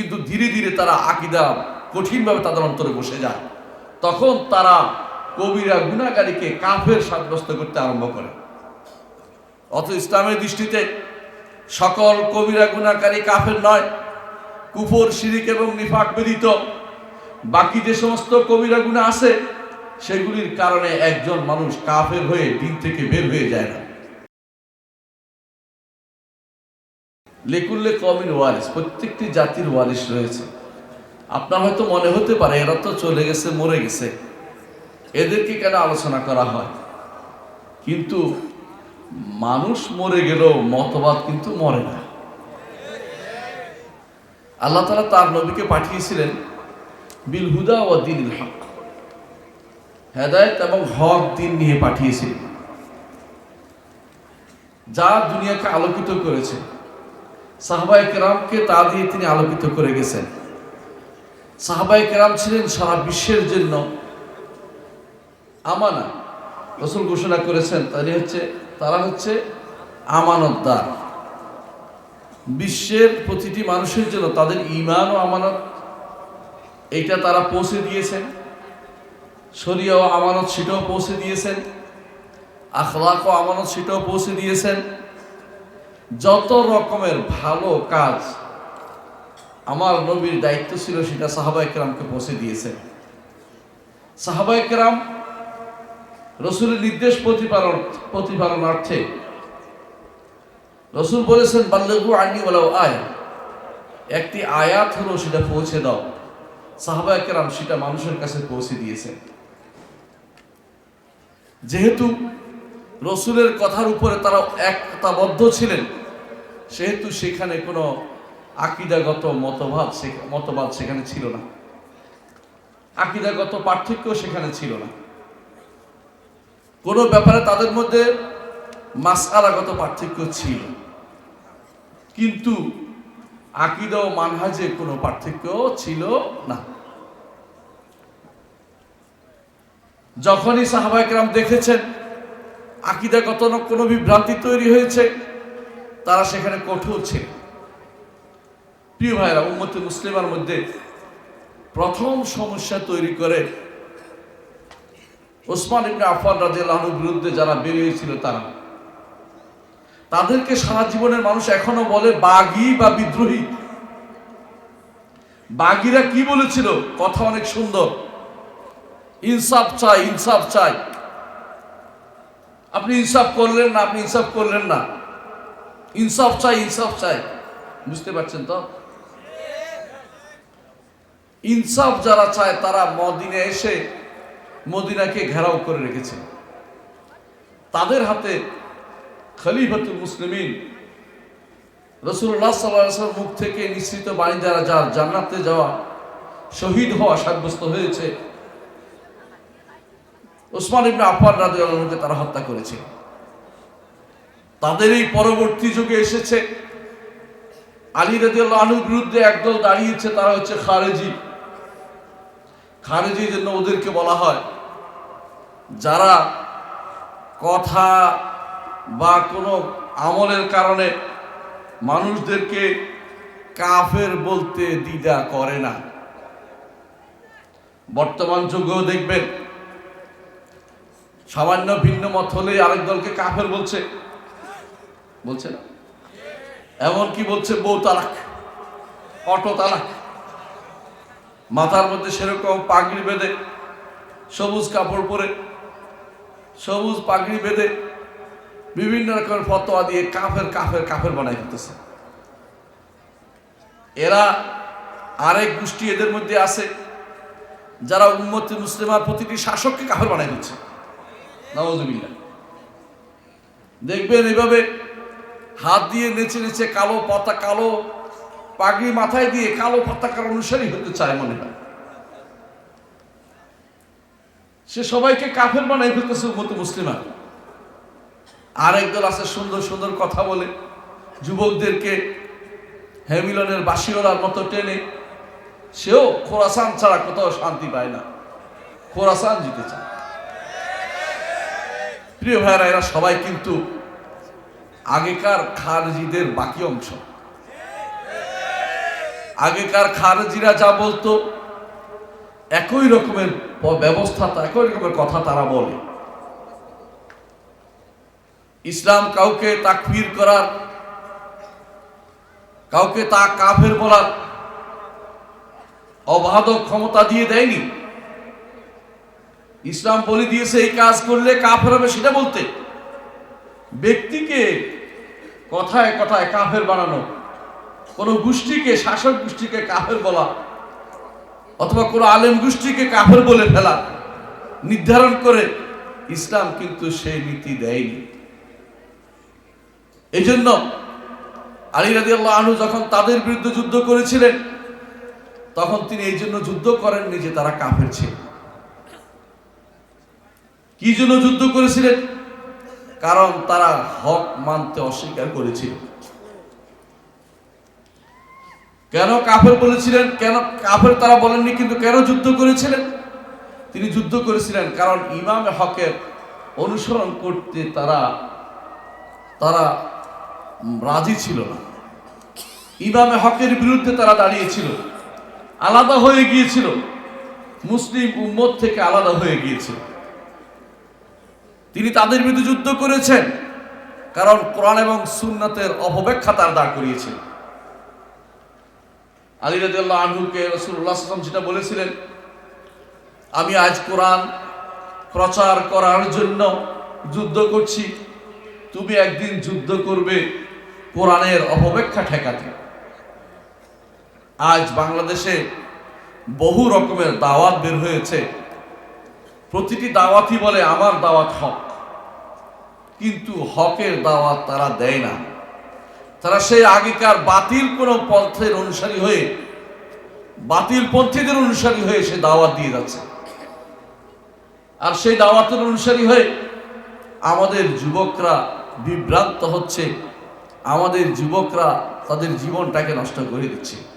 কিন্তু ধীরে ধীরে তারা আকিদা কঠিনভাবে তাদের অন্তরে বসে যায়। তখন তারা কবিরা গুণাগারীকে কাফের সাব্যস্ত করতে আরম্ভ করে। অথ ইসলামের দৃষ্টিতে সকল কবিরা গুণাকারী কাফের নয়, কুফর, শিরিক এবং নিফাক ব্যতীত বাকি যে সমস্ত কবিরা গুণা আছে, সেগুলির কারণে একজন মানুষ কাফের হয়ে দিন থেকে বের হয়ে যায় না। লেকুল্লে কমিন ওয়ারিস, প্রত্যেকটি জাতির ওয়ারিস রয়েছে। আপনার হয়তো মনে হতে পারে, এরা তো চলে গেছে, মরে গেছে। এদেরকে কেন আলোচনা করা হয়? কিন্তু মানুষ মরে গেলেও মতবাদ কিন্তু মরে না। আল্লাহ তালা তার নবীকে পাঠিয়েছিলেন, বিল হুদা ও দিন হক। হেদায়ত এবং হক দিন নিয়ে পাঠিয়েছিলেন। যা দুনিয়াকে আলোকিত করেছে। সাহবাই কেরামকে তা দিয়ে তিনি আলোকিত করে গেছেন। সাহাবাই কেরাম ছিলেন সারা বিশ্বের জন্য আমানা রসুল ঘোষণা করেছেন তাদের হচ্ছে, তারা হচ্ছে আমানতদার। বিশ্বের প্রতিটি মানুষের জন্য তাদের ইমান ও আমানত, এইটা তারা পৌঁছে দিয়েছেন। শরিয়া আমানত সেটাও পৌঁছে দিয়েছেন। আখলাক ও আমানত সেটাও পৌঁছে দিয়েছেন। যত রকমের ভালো কাজ আমার নবীর দায়িত্ব ছিল, সেটা সাহাবাই কেরামকে পৌঁছে দিয়েছেন। সাহাবাই কেরাম রসুলের নির্দেশ প্রতিপালন, প্রতিপালনার্থে রসুল বলেছেন, বাল্লগু আনি বলাও আয়। একটি আয়াত হলো, সেটা পৌঁছে দাও। সাহাবায় কেরাম সেটা মানুষের কাছে পৌঁছে দিয়েছেন। যেহেতু রসুলের কথার উপরে তারা একতাবদ্ধ ছিলেন। সেহেতু সেখানে কোনো আকিদাগত মতভাব মতবাদ সেখানে ছিল না। আকিদাগত পার্থক্য সেখানে ছিল না। কোনো ব্যাপারে তাদের মধ্যে মাসআলাগত পার্থক্য ছিল। কিন্তু আকিদা ও মানহাজে কোনো পার্থক্য ছিল না। যখনই সাহাবাইকরাম দেখেছেন আকিদাগত কোনো বিভ্রান্তি তৈরি হয়েছে, তারা সেখানে কঠোর ছিল। প্রিয় ভাইরা উম্মতে মুসলিমার মধ্যে প্রথম সমস্যা তৈরি করে ওসমান ইবনে আফান রাজিয়াল্লাহর বিরুদ্ধে যারা বেরিয়েছিল তারা। তাদেরকে সারা জীবনের মানুষ এখনও বলে বাগি বা বিদ্রোহী। বাগিরা কি বলেছিল? কথা অনেক সুন্দর। ইনসাফ চাই ইনসাফ চাই। আপনি ইনসাফ করলেন না, আপনি ইনসাফ করলেন না। ইনসাফ চাই ইনসাফ চাই। বুঝতে পারছেন তো? ইনসাফ যারা চায়, তারা মদিনে এসে মদিনাকে ঘেরাও করে রেখেছে। তাদের হাতে খলিফাতুল মুসলিমিন রসুল্লাহ সাল্লাহ মুখ থেকে নিশ্চিত বাণী যারা যার জান্নাতে যাওয়া শহীদ হওয়া সাব্যস্ত হয়েছে ওসমান ইবনে আফান রাদিয়াল্লাহুকে তারা হত্যা করেছে। তাদের এই পরবর্তী যুগে এসেছে। আলী রাদিয়াল্লাহু আনহুর বিরুদ্ধে একদল দাঁড়িয়েছে, তারা হচ্ছে খারেজি। খারেজি জন্য ওদেরকে বলা হয়, যারা কথা বা কোনো আমলের কারণে মানুষদেরকে কাফের বলতে দ্বিধা করে না। বর্তমান যুগেও দেখবেন সামান্য ভিন্ন মত হলেই আরেক দলকে কাফের বলছে। বলছে না? এমন কি বলছে? বউ তালাক, অটো তালাক। মাথার মধ্যে সেরকম পাগড়ি বেঁধে, সবুজ কাপড় পরে, সবুজ পাগড়ি বেঁধে বিভিন্ন রকমের ফতোয়া দিয়ে কাফের কাফের কাফের বানাই দিতেছে এরা আরেক গোষ্ঠী এদের মধ্যে আছে, যারা উন্মতি মুসলিমার প্রতিটি শাসককে কাফের বানাই দিচ্ছে। নওয়াজুবিল্লাহ দেখবেন এভাবে হাত দিয়ে নেচে নেচে কালো পাতা কালো পাগড়ি মাথায় দিয়ে কালো পতাকার অনুসারী হতে চায় মনে হয়। সে সবাইকে কাফের বানাই ফেলতেছে মুসলিমা। আর একদল আছে সুন্দর সুন্দর কথা বলে, যুবকদেরকে হ্যামিলনের বাসিওলার মতো টেনে, সেও খোরাসান ছাড়া কোথাও শান্তি পায় না। খোরাসান জিতে চায়। প্রিয় ভাইরা এরা সবাই কিন্তু আগেকার খারজিদের বাকি অংশ। আগেকার খারজিরা যা বলতো, একই রকমের ব্যবস্থা একই রকমের কথা তারা বলে। ইসলাম কাউকে তা তাকফির করার, কাউকে তা কাফের বলার অবাধ ক্ষমতা দিয়ে দেয়নি। ইসলাম বলে দিয়েছে এই কাজ করলে কাফের হবে সেটা বলতে। ব্যক্তিকে কথায় কথায় কাফের বানানো, কোনো গোষ্ঠীকে, শাসক গোষ্ঠীকে কাফের বলা, অথবা কোনো আলেম গোষ্ঠীকে কাফের বলে ফেলা, নির্ধারণ করে ইসলাম কিন্তু সেই নীতি দেয়নি। এই জন্য আলী রাজি আল্লাহ আনু যখন তাদের বিরুদ্ধে যুদ্ধ করেছিলেন, তখন তিনি এই জন্য যুদ্ধ করেননি যে তারা কাফের ছিল কি জন্য যুদ্ধ করেছিলেন? কারণ তারা হক মানতে অস্বীকার করেছিল। কেন কাফের বলেছিলেন? কেন কাফের তারা বলেননি, কিন্তু কেন যুদ্ধ করেছিলেন? তিনি যুদ্ধ করেছিলেন কারণ ইমাম হকের অনুসরণ করতে তারা তারা রাজি ছিল না। ইমামে হকের বিরুদ্ধে তারা দাঁড়িয়েছিল। আলাদা হয়ে গিয়েছিল। মুসলিম উম্মত থেকে আলাদা হয়ে গিয়েছিল। তিনি তাদের বিরুদ্ধে যুদ্ধ করেছেন, কারণ কোরআন এবং সুন্নাতের অপব্যাখ্যা তার দাঁড় করিয়েছিল। আলী রাদিয়াল্লাহ আনহুকে রসুল্লাহ আসলাম যেটা বলেছিলেন, আমি আজ কোরআন প্রচার করার জন্য যুদ্ধ করছি। তুমি একদিন যুদ্ধ করবে, কোরআনের অপব্যাখ্যা ঠেকাতে। আজ বাংলাদেশে বহু রকমের দাওয়াত বের হয়েছে। প্রতিটি দাওয়াতই বলে, আমার দাওয়াত হক। কিন্তু হকের দাওয়াত তারা দেয় না। তারা সেই আগেকার বাতিল কোনো পন্থের অনুসারী হয়ে, বাতিল পন্থীদের অনুসারী হয়ে সে দাওয়াত দিয়ে যাচ্ছে। আর সেই দাওয়াতের অনুসারী হয়ে আমাদের যুবকরা বিভ্রান্ত হচ্ছে, আমাদের যুবকরা তাদের জীবনটাকে নষ্ট করে দিচ্ছে।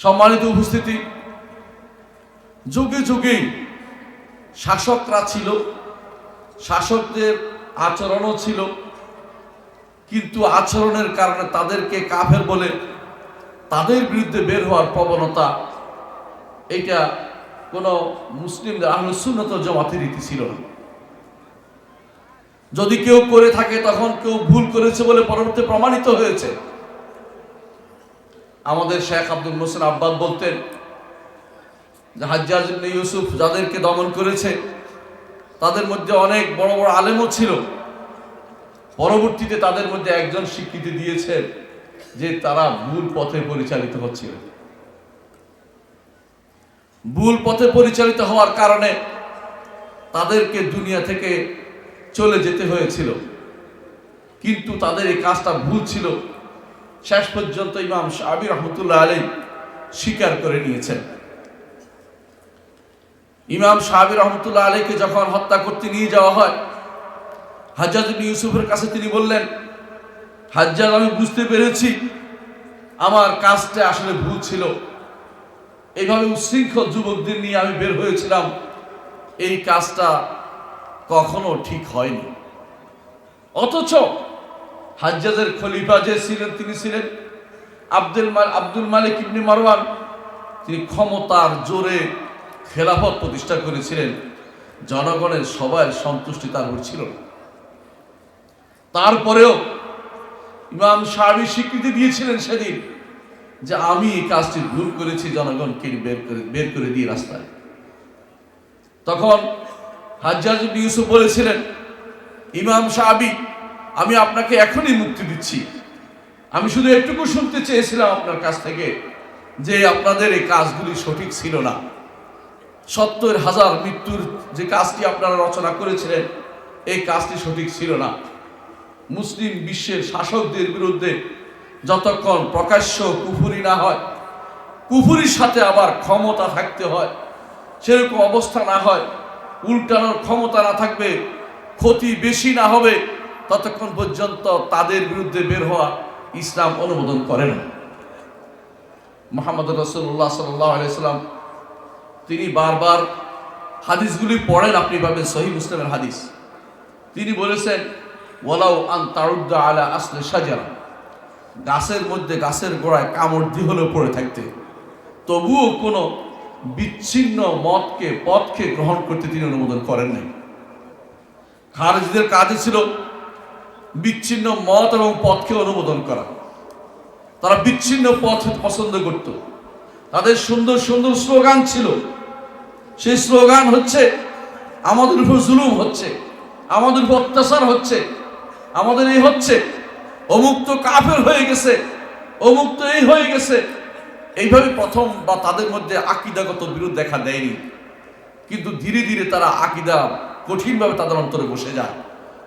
সম্মানিত উপস্থিতি, যুগে যুগেই শাসকরা ছিল, শাসকদের আচরণও ছিল, কিন্তু আচরণের কারণে তাদেরকে কাফের বলে তাদের বিরুদ্ধে বের হওয়ার প্রবণতা, এটা কোনো মুসলিমদের আহলুসুন্নত জমাতের রীতি ছিল না। যদি কেউ করে থাকে, তখন কেউ ভুল করেছে বলে পরবর্তী প্রমাণিত হয়েছে। আমাদের শেখ আব্দুল মোসেন আব্বাদ বলতেন যে হাজ্জাজ ইউসুফ যাদেরকে দমন করেছে, তাদের মধ্যে অনেক বড় বড় আলেমও ছিল। পরবর্তীতে তাদের মধ্যে একজন স্বীকৃতি দিয়েছেন যে তারা ভুল পথে পরিচালিত হচ্ছিল। ভুল পথে পরিচালিত হওয়ার কারণে তাদেরকে দুনিয়া থেকে চলে যেতে হয়েছিল। কিন্তু তাদের এই কাজটা ভুল ছিল। শেষ পর্যন্ত ইমাম শাহাবি রহমতুল্লাহ আলী স্বীকার করে নিয়েছেন। ইমাম শাহাবি রহমতুল্লাহ আলীকে যখন হত্যা করতে নিয়ে যাওয়া হয় ইবনে ইউসুফের কাছে তিনি বললেন, হাজ্জাজ, আমি বুঝতে পেরেছি আমার কাজটা আসলে ভুল ছিল। এইভাবে উশৃঙ্খল যুবকদের নিয়ে আমি বের হয়েছিলাম। এই কাজটা কখনো ঠিক হয়নি। অথচ হাজ্জাজের খলিফা যে ছিলেন, তিনি ছিলেন আব্দুল আব্দুল মালিক ইবনে মারওয়ান। তিনি ক্ষমতার জোরে খেলাফত প্রতিষ্ঠা করেছিলেন। জনগণের সবাই সন্তুষ্টি তার উপর ছিল তারপরেও ইমাম সাহাবি স্বীকৃতি দিয়েছিলেন সেদিন যে আমি এই কাজটি ভুল করেছি, জনগণকে বের করে বের করে দিয়ে রাস্তায়। তখন হাজ্জাজ ইউসুফ বলেছিলেন, ইমাম সাহাবি আমি আপনাকে এখনই মুক্তি দিচ্ছি। আমি শুধু একটুকু শুনতে চেয়েছিলাম আপনার কাছ থেকে যে আপনাদের এই কাজগুলি সঠিক ছিল না। সত্তর হাজার মৃত্যুর যে কাজটি আপনারা রচনা করেছিলেন, এই কাজটি সঠিক ছিল না। মুসলিম বিশ্বের শাসকদের বিরুদ্ধে যতক্ষণ প্রকাশ্য কুফুরি না হয়, কুফুরির সাথে আবার ক্ষমতা থাকতে হয়, সেরকম অবস্থা না হয়, উল্টানোর ক্ষমতা না থাকবে, ক্ষতি বেশি না হবে ততক্ষণ পর্যন্ত তাদের বিরুদ্ধে বের হওয়া ইসলাম অনুমোদন করে না। মোহাম্মদ রসুল্লাহ সাল্লাম তিনি বারবার হাদিসগুলি পড়েন, আপনি পাবেন সহি মুসলিমের হাদিস। তিনি বলেছেন, ওয়ালাউ আন তারুদ্দা আলা আসলে সাজারা গাছের মধ্যে গাছের গোড়ায় কামড় দি হলেও পড়ে থাকতে। তবুও কোনো বিচ্ছিন্ন মতকে, পথকে গ্রহণ করতে তিনি অনুমোদন করেন নাই। খারেজিদের কাজে ছিল বিচ্ছিন্ন মত এবং পথকে অনুমোদন করা। তারা বিচ্ছিন্ন পথ পছন্দ করত। তাদের সুন্দর সুন্দর স্লোগান ছিল। সেই স্লোগান হচ্ছে, আমাদের উপর জুলুম হচ্ছে, আমাদের উপর অত্যাচার হচ্ছে, আমাদের এই হচ্ছে, অমুক তো কাফের হয়ে গেছে, অমুক তো এই হয়ে গেছে। এইভাবে প্রথম বা তাদের মধ্যে আকিদাগত বিরোধ দেখা দেয়নি। কিন্তু ধীরে ধীরে তারা আকিদা কঠিনভাবে তাদের অন্তরে বসে যায়।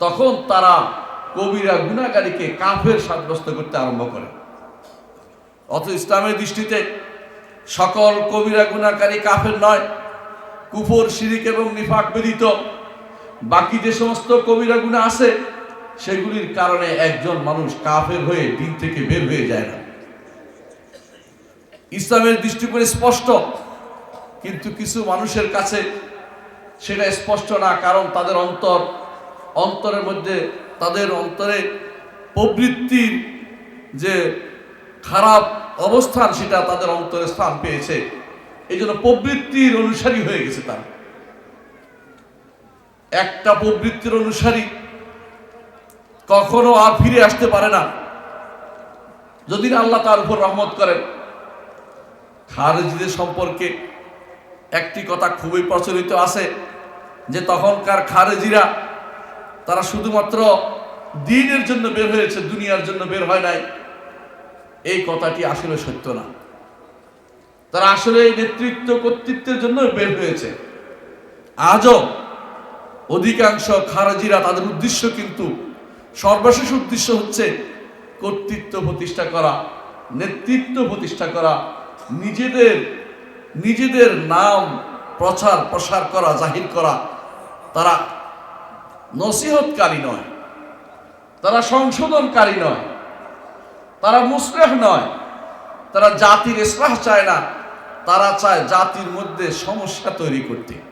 তখন তারা কবিরা গুণাগারীকে কাফের সাব্যস্ত করতে আরম্ভ করে। অথচ ইসলামের দৃষ্টিতে সকল কবিরা গুণাকারী কাফের নয়, কুফর, শিরিক এবং নিফাক ব্যতীত বাকি যে সমস্ত কবিরা গুণা আছে, সেগুলির কারণে একজন মানুষ কাফের হয়ে দিন থেকে বের হয়ে যায় না। ইসলামের দৃষ্টিকোণে স্পষ্ট, কিন্তু কিছু মানুষের কাছে সেটা স্পষ্ট না, কারণ তাদের অন্তর, অন্তরের মধ্যে তাদের অন্তরে প্রবৃত্তির যে খারাপ অবস্থান, সেটা তাদের অন্তরে স্থান পেয়েছে। এই জন্য প্রবৃত্তির অনুসারী হয়ে গেছে তারা। একটা প্রবৃত্তির অনুসারী কখনো আর ফিরে আসতে পারে না। যদি আল্লাহ তার উপর রহমত করেন। খারেজিদের সম্পর্কে একটি কথা খুবই প্রচলিত আছে যে, তখনকার খারেজিরা তারা শুধুমাত্র দিনের জন্য বের হয়েছে, দুনিয়ার জন্য বের হয় নাই। এই কথাটি আসলে সত্য না। তারা আসলে নেতৃত্ব কর্তৃত্বের জন্য বের হয়েছে। আজও অধিকাংশ খারাজিরা তাদের উদ্দেশ্য কিন্তু সর্বশেষ উদ্দেশ্য হচ্ছে কর্তৃত্ব প্রতিষ্ঠা করা, নেতৃত্ব প্রতিষ্ঠা করা, নিজেদের নিজেদের নাম প্রচার প্রসার করা, জাহির করা। তারা নসিহতকারী নয়। তারা সংশোধনকারী নয়। তারা মুসলেহ নয়। তারা জাতির ইসলাহ চায় না। তারা চায় জাতির মধ্যে সমস্যা তৈরি করতে।